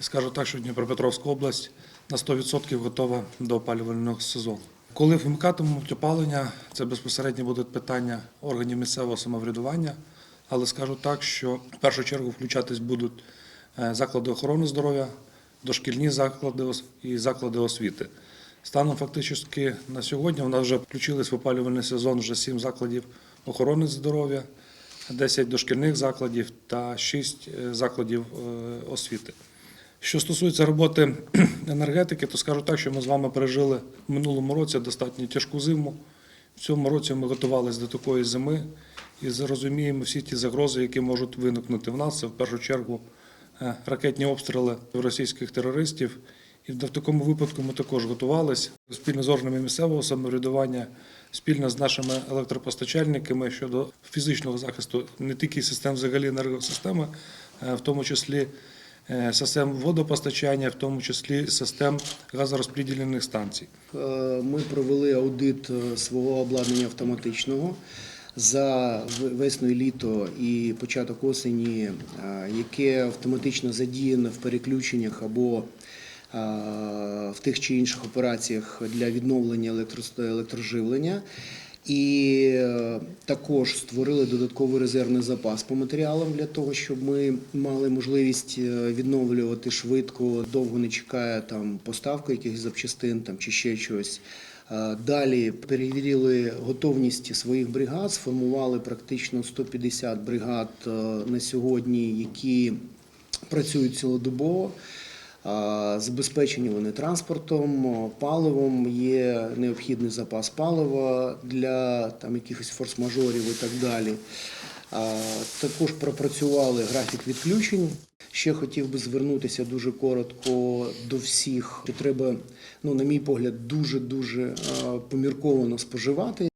Скажу так, що Дніпропетровська область на 100% готова до опалювального сезону. Коли вмикатимуть опалення, це безпосередньо будуть питання органів місцевого самоврядування, але скажу так, що в першу чергу включатись будуть е, заклади охорони здоров'я, дошкільні заклади і заклади освіти. Станом фактично на сьогодні у нас вже включились в опалювальний сезон вже 7 закладів охорони здоров'я, 10 дошкільних закладів та 6 е, закладів е, освіти. Що стосується роботи енергетики, то скажу так, що ми з вами пережили в минулому році достатньо тяжку зиму. В цьому році ми готувалися до такої зими і зрозуміємо всі ті загрози, які можуть виникнути в нас. Це в першу чергу е, ракетні обстріли російських терористів. І в такому випадку ми також готувалися спільно з органами місцевого самоврядування, спільно з нашими електропостачальниками щодо фізичного захисту не тільки систем взагалі енергосистеми, е, в тому числі систем водопостачання, в тому числі систем газорозподільних станцій. Е, Ми провели аудит е, свого обладнання автоматичного за весну і літо і початок осені, е, яке автоматично задіяне в переключеннях або е, в тих чи інших операціях для відновлення електро- електроживлення. І е, також створили додатковий резервний запас по матеріалам для того, щоб ми мали можливість е, відновлювати швидко, довго не чекає там поставки якихось запчастин там чи ще чогось. Е, Далі перевірили готовність своїх бригад, сформували практично 150 бригад на сьогодні, які працюють цілодобово. Забезпечені вони транспортом, паливом, є необхідний запас палива для там, якихось форс-мажорів і так далі. Також пропрацювали графік відключень. Ще хотів би звернутися дуже коротко до всіх, що треба, ну, на мій погляд, дуже-дуже помірковано споживати.